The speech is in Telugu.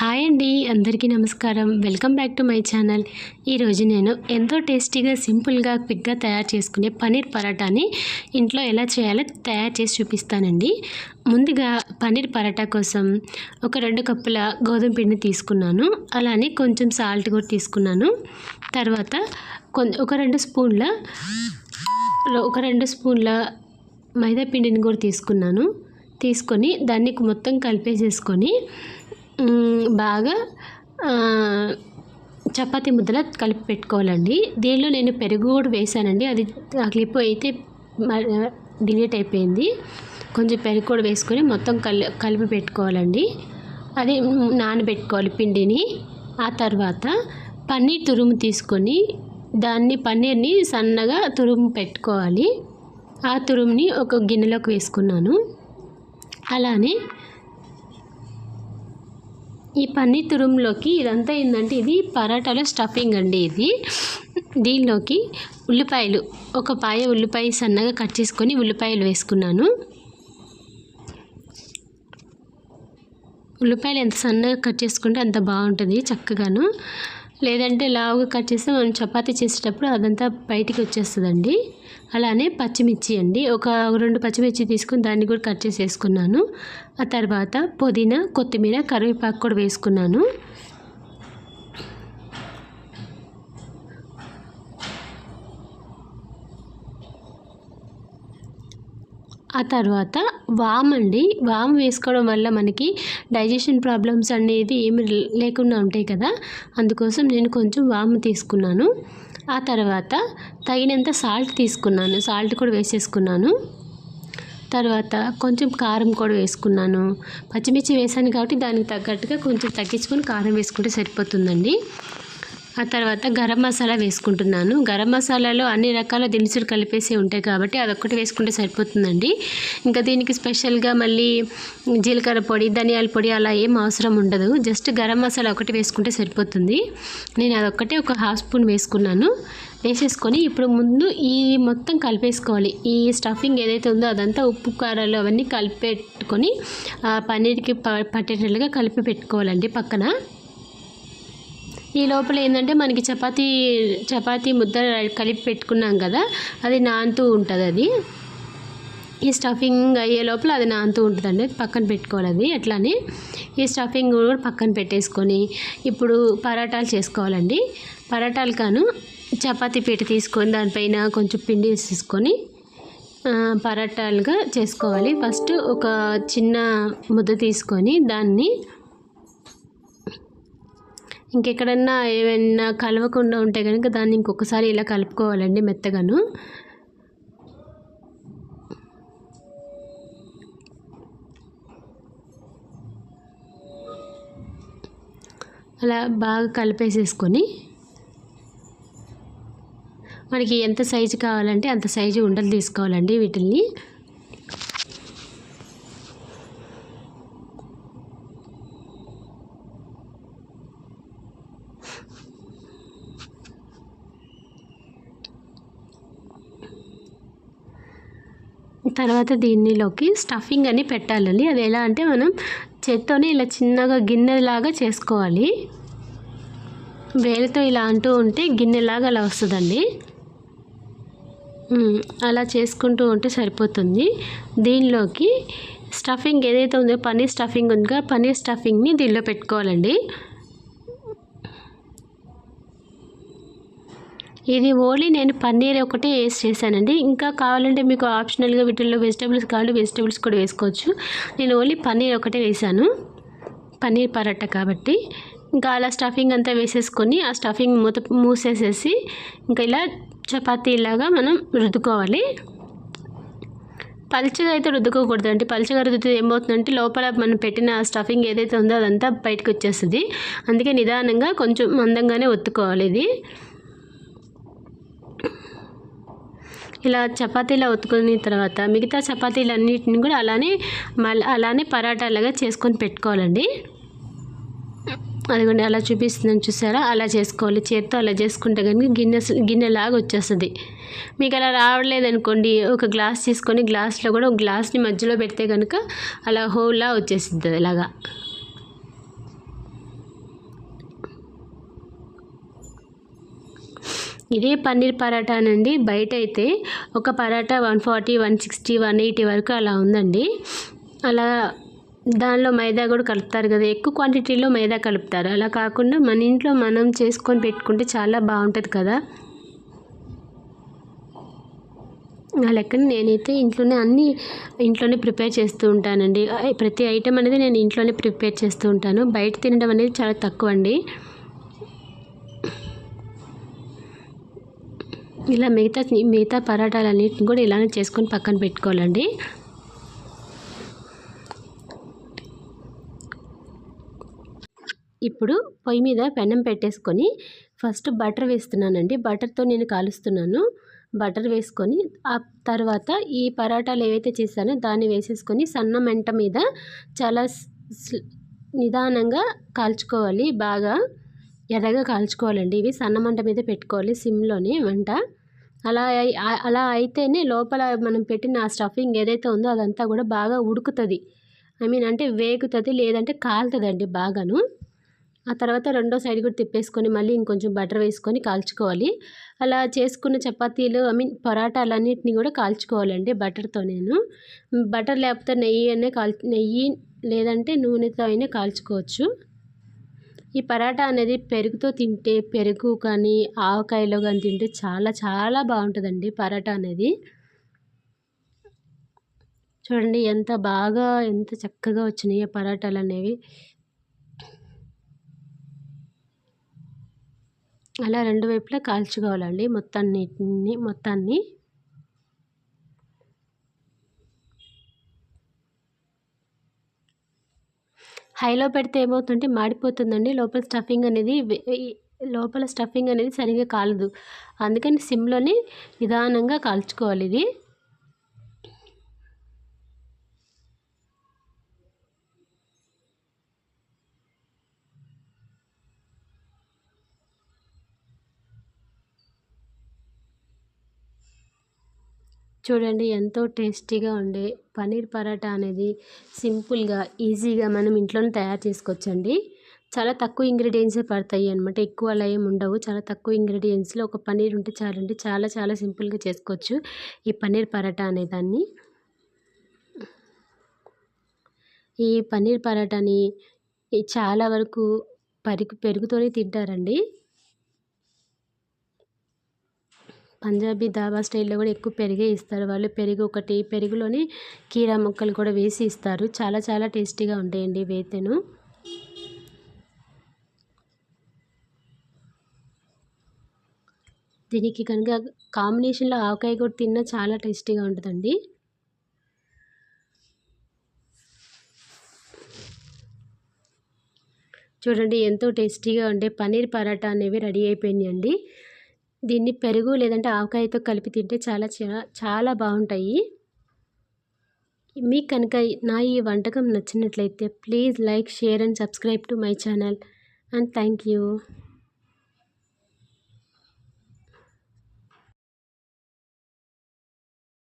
హాయ్ అండి అందరికీ నమస్కారం. Welcome back to my channel. ఈరోజు నేను ఎంతో టేస్టీగా సింపుల్గా క్విక్గా తయారు చేసుకునే పన్నీర్ పరాటాని ఇంట్లో ఎలా చేయాలో తయారు చేసి చూపిస్తానండి. ముందుగా పన్నీర్ పరాటా కోసం ఒక రెండు కప్పుల గోధుమ పిండిని తీసుకున్నాను. అలానే కొంచెం సాల్ట్ కూడా తీసుకున్నాను. తర్వాత కొం ఒక రెండు స్పూన్ల ఒక రెండు స్పూన్ల మైదా పిండిని కూడా తీసుకున్నాను. తీసుకొని దాన్ని మొత్తం కలిపేసేసుకొని బాగా చపాతి చపాతీ ముద్దలా కలిపి పెట్టుకోవాలండి. దీనిలో నేను పెరుగు కూడా వేసానండి. అది ఆ క్లిప్ అయితే డిలీట్ అయిపోయింది. కొంచెం పెరుగు కూడా వేసుకొని మొత్తం కలి కలిపి పెట్టుకోవాలండి. అది నానబెట్టుకోవాలి పిండిని. ఆ తర్వాత పన్నీర్ తురుము తీసుకొని దాన్ని పన్నీర్ని సన్నగా తురుము పెట్టుకోవాలి. ఆ తురుముని ఒక గిన్నెలోకి వేసుకున్నాను. అలానే ఈ పన్నీర్ తురుములోకి ఇదంతా ఏంటంటే ఇది పరాటాలో స్టఫింగ్ అండి ఇది. దీనిలోకి ఉల్లిపాయలు ఒక పాయ ఉల్లిపాయ సన్నగా కట్ చేసుకొని ఉల్లిపాయలు వేసుకున్నాను. ఉల్లిపాయలు ఎంత సన్నగా కట్ చేసుకుంటే అంత బాగుంటుంది చక్కగాను. లేదంటే లావుగా కట్ చేస్తే మనం చపాతీ చేసేటప్పుడు అదంతా బయటికి వచ్చేస్తుందండి. అలానే పచ్చిమిర్చి అండి. ఒక రెండు పచ్చిమిర్చి తీసుకుని దాన్ని కూడా కట్ చేసి వేసుకున్నాను ఆ తర్వాత పుదీనా కొత్తిమీర కరివేపాకు కూడా వేసుకున్నాను. ఆ తర్వాత వామ్ అండి. వామ్ వేసుకోవడం వల్ల మనకి డైజెషన్ ప్రాబ్లమ్స్ అనేది ఏమి లేకుండా ఉంటాయి కదా. అందుకోసం నేను కొంచెం వామ్ తీసుకున్నాను. ఆ తర్వాత తగినంత సాల్ట్ తీసుకున్నాను. సాల్ట్ కూడా వేసేసుకున్నాను. తర్వాత కొంచెం కారం కూడా వేసుకున్నాను. పచ్చిమిర్చి వేసాను కాబట్టి దానికి తగ్గట్టుగా కొంచెం తగ్గించుకొని కారం వేసుకుంటే సరిపోతుందండి. ఆ తర్వాత గరం మసాలా వేసుకుంటున్నాను. గరం మసాలాలో అన్ని రకాల దినుసులు కలిపేసి ఉంటాయి కాబట్టి అదొక్కటి వేసుకుంటే సరిపోతుందండి. ఇంకా దీనికి స్పెషల్గా మళ్ళీ జీలకర్ర పొడి ధనియాల పొడి అలా ఏం అవసరం ఉండదు. జస్ట్ గరం మసాలా ఒకటి వేసుకుంటే సరిపోతుంది. నేను అదొక్కటే ఒక హాఫ్ స్పూన్ వేసుకున్నాను. వేసేసుకొని ఇప్పుడు ముందు ఈ మొత్తం కలిపేసుకోవాలి. ఈ స్టఫింగ్ ఏదైతే ఉందో అదంతా ఉప్పు కారాలు అవన్నీ కలిపెట్టుకొని ఆ పన్నీర్కి ప పట్టేటట్లుగా కలిపి పెట్టుకోవాలండి పక్కన. ఈ లోపల ఏంటంటే మనకి చపాతీ చపాతీ ముద్ద కలిపి పెట్టుకున్నాం కదా అది నానుతూ ఉంటుంది అది. ఈ స్టఫింగ్ అయ్యే లోపల అది నానుతూ ఉంటుందండి పక్కన పెట్టుకోవాలి అది అట్లానే. ఈ స్టఫింగ్ కూడా పక్కన పెట్టేసుకొని ఇప్పుడు పరాటాలు చేసుకోవాలండి. పరాటాలు కాను చపాతీ పీట తీసుకొని దానిపైన కొంచెం పిండి వేసేసుకొని పరాటాలుగా చేసుకోవాలి. ఫస్ట్ ఒక చిన్న ముద్ద తీసుకొని దాన్ని ఇంకెక్కడన్నా ఏమైనా కలవకుండా ఉంటే కనుక దాన్ని ఇంకొకసారి ఇలా కలుపుకోవాలండి మెత్తగాను. అలా బాగా కలిపేసేసుకొని మనకి ఎంత సైజు కావాలంటే అంత సైజు ఉండలు తీసుకోవాలండి వీటిల్ని. తర్వాత దీనిలోకి స్టఫింగ్ అని పెట్టాలండి. అది ఎలా అంటే మనం చేత్తోనే ఇలా చిన్నగా గిన్నెలాగా చేసుకోవాలి. వేలితో ఇలా అంటూ ఉంటే గిన్నెలాగా అలా వస్తుందండి. అలా చేసుకుంటూ ఉంటే సరిపోతుంది. దీనిలోకి స్టఫింగ్ ఏదైతే ఉందో పన్నీర్ స్టఫింగ్ ఉందిగా పన్నీర్ స్టఫింగ్ని దీనిలో పెట్టుకోవాలండి. ఇది ఓన్లీ నేను పన్నీర్ ఒకటే వేసి చేశానండి. ఇంకా కావాలంటే మీకు ఆప్షనల్గా వీటిల్లో వెజిటేబుల్స్ కావాలి వెజిటేబుల్స్ కూడా వేసుకోవచ్చు. నేను ఓన్లీ పన్నీర్ ఒకటే వేసాను పన్నీర్ పరాటా కాబట్టి. ఇంకా అలా స్టఫింగ్ అంతా వేసేసుకొని ఆ స్టఫింగ్ మూత మూసేసేసి ఇంకా ఇలా చపాతీలాగా మనం రుద్దుకోవాలి. పల్చగా అయితే రుద్దుకోకూడదు అంటే పల్చగా రుద్దితే ఏమవుతుందంటే లోపల మనం పెట్టిన స్టఫింగ్ ఏదైతే ఉందో అదంతా బయటకు వచ్చేస్తుంది. అందుకే నిదానంగా కొంచెం మందంగానే ఒత్తుకోవాలి ఇది. ఇలా చపాతీలా ఉతుకుని తర్వాత మిగతా చపాతీలన్నిటిని కూడా అలానే మళ్ళీ అలానే పరాటాలుగా చేసుకొని పెట్టుకోవాలండి. అదిగోండి అలా చూపిస్తున్నాను చూసారా? అలా చేసుకోవాలి. చేత్తో అలా చేసుకుంటే కనుక గిన్నె గిన్నెలాగా వచ్చేస్తుంది. మీకు అలా రావట్లేదనుకోండి ఒక గ్లాస్ తీసుకొని గ్లాస్లో కూడా ఒక గ్లాస్ని మధ్యలో పెడితే కనుక అలా హోల్లా వచ్చేస్తుంది ఇలాగా ఇదే పన్నీర్ పరాటానండి. బయట అయితే ఒక paratha one forty one sixty one eighty వరకు అలా ఉందండి. అలా దానిలో మైదా కూడా కలుపుతారు కదా ఎక్కువ క్వాంటిటీలో మైదా కలుపుతారు. అలా కాకుండా మన ఇంట్లో మనం చేసుకొని పెట్టుకుంటే చాలా బాగుంటుంది కదా. నా లెక్కన నేనైతే ఇంట్లోనే అన్నీ ఇంట్లోనే ప్రిపేర్ చేస్తూ ఉంటానండి. ప్రతి ఐటెం అనేది నేను ఇంట్లోనే ప్రిపేర్ చేస్తూ ఉంటాను. బయట తినడం అనేది చాలా తక్కువ అండి ఇలా మిగతా మిగతా పరాటాలన్నిటిని కూడా ఇలానే చేసుకొని పక్కన పెట్టుకోవాలండి. ఇప్పుడు పొయ్యి మీద పెనం పెట్టేసుకొని ఫస్ట్ బటర్ వేస్తున్నానండి. బటర్తో నేను కాలుస్తున్నాను. బటర్ వేసుకొని ఆ తర్వాత ఈ పరాటాలు ఏవైతే చేశానో దాన్ని వేసేసుకొని సన్న మంట మీద చాలా నిదానంగా కాల్చుకోవాలి. బాగా ఎర్రగా కాల్చుకోవాలండి. ఇవి సన్న మంట మీద పెట్టుకోవాలి సిమ్లోని వంట. అలా అలా అయితేనే లోపల మనం పెట్టిన ఆ స్టఫింగ్ ఏదైతే ఉందో అదంతా కూడా బాగా ఉడుకుతుంది. ఐ మీన్ అంటే వేగుతుంది లేదంటే కాలుతుందండి బాగాను. ఆ తర్వాత రెండో సైడ్ కూడా తిప్పేసుకొని మళ్ళీ ఇంకొంచెం బటర్ వేసుకొని కాల్చుకోవాలి. అలా చేసుకున్న చపాతీలు ఐ మీన్ పరాటాలన్నిటిని కూడా కాల్చుకోవాలండి బటర్తో నేను. బటర్ లేకపోతే నెయ్యి అనే కాల్ నెయ్యి లేదంటే నూనెతో అయినా కాల్చుకోవచ్చు. ఈ పరాటా అనేది పెరుగుతో తింటే పెరుగు కానీ ఆవకాయలో కానీ తింటే చాలా చాలా బాగుంటుందండి పరాటా అనేది. చూడండి ఎంత బాగా ఎంత చక్కగా వచ్చినాయి పరాటాలు అనేవి. అలా రెండు వైపులా కాల్చుకోవాలండి మొత్తాన్ని మొత్తాన్ని. హైలో పెడితే ఏమవుతుందంటే మాడిపోతుందండి. లోపల స్టఫింగ్ అనేది లోపల స్టఫింగ్ అనేది సరిగ్గా కాలదు. అందుకని సిమ్లోని నిదానంగా కాల్చుకోవాలి ఇది. చూడండి ఎంతో టేస్టీగా ఉండే పన్నీర్ పరాటా అనేది సింపుల్గా ఈజీగా మనం ఇంట్లోనే తయారు చేసుకోవచ్చండి. చాలా తక్కువ ఇంగ్రీడియంట్సే పడతాయి అనమాట ఎక్కువ అలా ఏమి ఉండవు. చాలా తక్కువ ఇంగ్రీడియంట్స్లో ఒక పన్నీర్ ఉంటే చాలండి చాలా చాలా సింపుల్గా చేసుకోవచ్చు ఈ పన్నీర్ పరాటా అనేదాన్ని ఈ పన్నీర్ పరాటాని చాలా వరకు పెరుగు పెరుగుతోనే తింటారండి. పంజాబీ ధాబా స్టైల్లో కూడా ఎక్కువ పెరిగే ఇస్తారు. వాళ్ళు పెరుగు ఒకటి పెరుగులోని కీరా ముక్కలు కూడా వేసి ఇస్తారు. చాలా చాలా టేస్టీగా ఉంటాయండి వేతెను. దీనికి కనుక కాంబినేషన్లో ఆవకాయ కూడా తిన్నా చాలా టేస్టీగా ఉంటుందండి. చూడండి ఎంతో టేస్టీగా ఉండే పన్నీర్ పరాటా అనేవి రెడీ అయిపోయినాయండి. దీన్ని పెరుగు లేదంటే ఆవకాయతో కలిపి తింటే చాలా చాలా చాలా బాగుంటాయి. మీకు కనుక నా ఈ వంటకం నచ్చినట్లయితే please like share and subscribe to my channel and thank you.